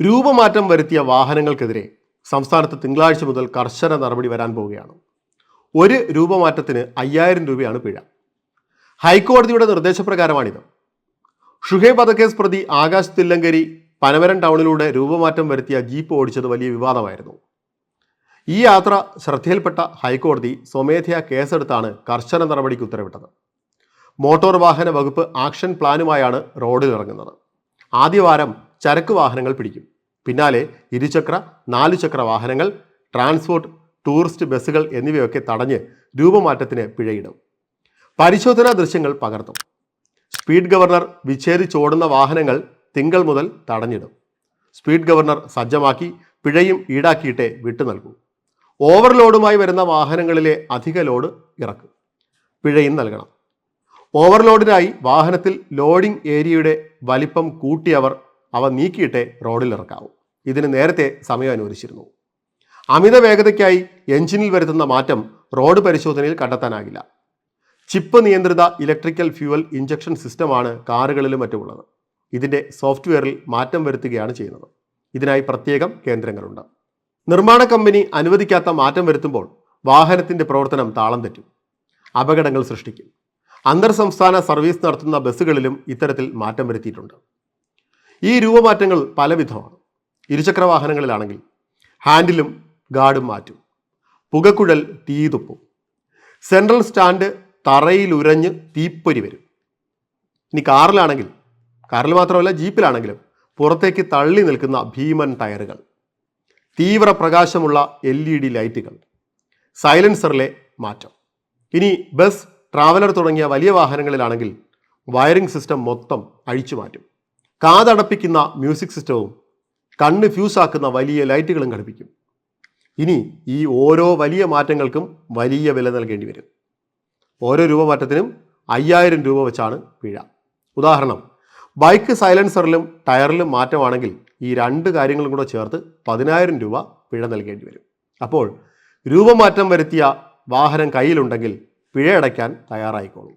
രൂപമാറ്റം വരുത്തിയ വാഹനങ്ങൾക്കെതിരെ സംസ്ഥാനത്ത് തിങ്കളാഴ്ച മുതൽ കർശന നടപടി വരാൻ പോവുകയാണ്. ഒരു രൂപമാറ്റത്തിന് അയ്യായിരം രൂപയാണ് പിഴ. ഹൈക്കോടതിയുടെ നിർദ്ദേശപ്രകാരമാണിത്. ഷുഹൈബ് വധക്കേസ് പ്രതി ആകാശ് തില്ലങ്കരി പനമരം ടൗണിലൂടെ രൂപമാറ്റം വരുത്തിയ ജീപ്പ് ഓടിച്ചത് വലിയ വിവാദമായിരുന്നു. ഈ യാത്ര ശ്രദ്ധയിൽപ്പെട്ട ഹൈക്കോടതി സ്വമേധയാ കേസെടുത്താണ് കർശന നടപടിക്ക് ഉത്തരവിട്ടത്. മോട്ടോർ വാഹന വകുപ്പ് ആക്ഷൻ പ്ലാനുമായാണ് റോഡിൽ ഇറങ്ങുന്നത് ആദ്യവാരം ചരക്ക് വാഹനങ്ങൾ പിടിക്കും. പിന്നാലെ ഇരുചക്ര നാലുചക്ര വാഹനങ്ങൾ ട്രാൻസ്പോർട്ട് ടൂറിസ്റ്റ് ബസ്സുകൾ എന്നിവയൊക്കെ തടഞ്ഞ് രൂപമാറ്റത്തിന് പിഴയിടും. പരിശോധനാ ദൃശ്യങ്ങൾ പകർത്തും. സ്പീഡ് ഗവർണർ വിച്ഛേദിച്ചോടുന്ന വാഹനങ്ങൾ തിങ്കൾ മുതൽ തടഞ്ഞിടും. സ്പീഡ് ഗവർണർ സജ്ജമാക്കി പിഴയും ഈടാക്കിയിട്ടേ വിട്ടു നൽകൂ. ഓവർലോഡുമായി വരുന്ന വാഹനങ്ങളിലെ അധിക ലോഡ് ഇറക്കും. പിഴയും നൽകണം. ഓവർലോഡിനായി വാഹനത്തിൽ ലോഡിംഗ് ഏരിയയുടെ വലിപ്പം കൂട്ടിയവർ അവ നീക്കിയിട്ടേ റോഡിൽ ഇറക്കാവൂ. ഇതിന് നേരത്തെ സമയം അനുവദിച്ചിരുന്നു. അമിത വേഗതയ്ക്കായി എഞ്ചിനിൽ വരുത്തുന്ന മാറ്റം റോഡ് പരിശോധനയിൽ കണ്ടെത്താനാകില്ല. ചിപ്പ് നിയന്ത്രിത ഇലക്ട്രിക്കൽ ഫ്യൂവൽ ഇഞ്ചക്ഷൻ സിസ്റ്റമാണ് കാറുകളിലും മറ്റുമുള്ളത്. ഇതിന്റെ സോഫ്റ്റ്വെയറിൽ മാറ്റം വരുത്തുകയാണ് ചെയ്യുന്നത്. ഇതിനായി പ്രത്യേകം കേന്ദ്രങ്ങളുണ്ട്. നിർമ്മാണ കമ്പനി അനുവദിക്കാത്ത മാറ്റം വരുത്തുമ്പോൾ വാഹനത്തിന്റെ പ്രവർത്തനം താളം തെറ്റും. അപകടങ്ങൾ സൃഷ്ടിക്കും. അന്തർ സംസ്ഥാന സർവീസ് നടത്തുന്ന ബസ്സുകളിലും ഇത്തരത്തിൽ മാറ്റം വരുത്തിയിട്ടുണ്ട്. ഈ രൂപമാറ്റങ്ങൾ പലവിധമാണ്. ഇരുചക്ര വാഹനങ്ങളിലാണെങ്കിൽ ഹാൻഡിലും ഗാർഡും മാറ്റും. പുകക്കുഴൽ തീതുപ്പും. സെൻട്രൽ സ്റ്റാൻഡ് തറയിൽ ഉരഞ്ഞ് തീപ്പൊരി വരും. ഇനി കാറിലാണെങ്കിൽ കാറിൽ മാത്രമല്ല ജീപ്പിലാണെങ്കിലും പുറത്തേക്ക് തള്ളി നിൽക്കുന്ന ഭീമൻ ടയറുകൾ. തീവ്ര പ്രകാശമുള്ള എൽ ഇ ഡി ലൈറ്റുകൾ. സൈലൻസറിലെ മാറ്റം. ഇനി ബസ് ട്രാവലർ തുടങ്ങിയ വലിയ വാഹനങ്ങളിലാണെങ്കിൽ വയറിംഗ് സിസ്റ്റം മൊത്തം അഴിച്ചു മാറ്റും കാതടപ്പിക്കുന്ന മ്യൂസിക് സിസ്റ്റവും കണ്ണ് ഫ്യൂസാക്കുന്ന വലിയ ലൈറ്റുകളും ഘടിപ്പിക്കും. ഇനി ഈ ഓരോ വലിയ മാറ്റങ്ങൾക്കും വലിയ വില നൽകേണ്ടി വരും. ഓരോ രൂപ മാറ്റത്തിനും അയ്യായിരം രൂപ വെച്ചാണ് പിഴ. ഉദാഹരണം ബൈക്ക് സൈലൻസറിലും ടയറിലും മാറ്റമാണെങ്കിൽ ഈ രണ്ട് കാര്യങ്ങളും കൂടെ ചേർത്ത് പതിനായിരം രൂപ പിഴ നൽകേണ്ടി വരും. അപ്പോൾ രൂപമാറ്റം വരുത്തിയ വാഹനം കയ്യിലുണ്ടെങ്കിൽ പിഴ അടയ്ക്കാൻ തയ്യാറായിക്കോളും.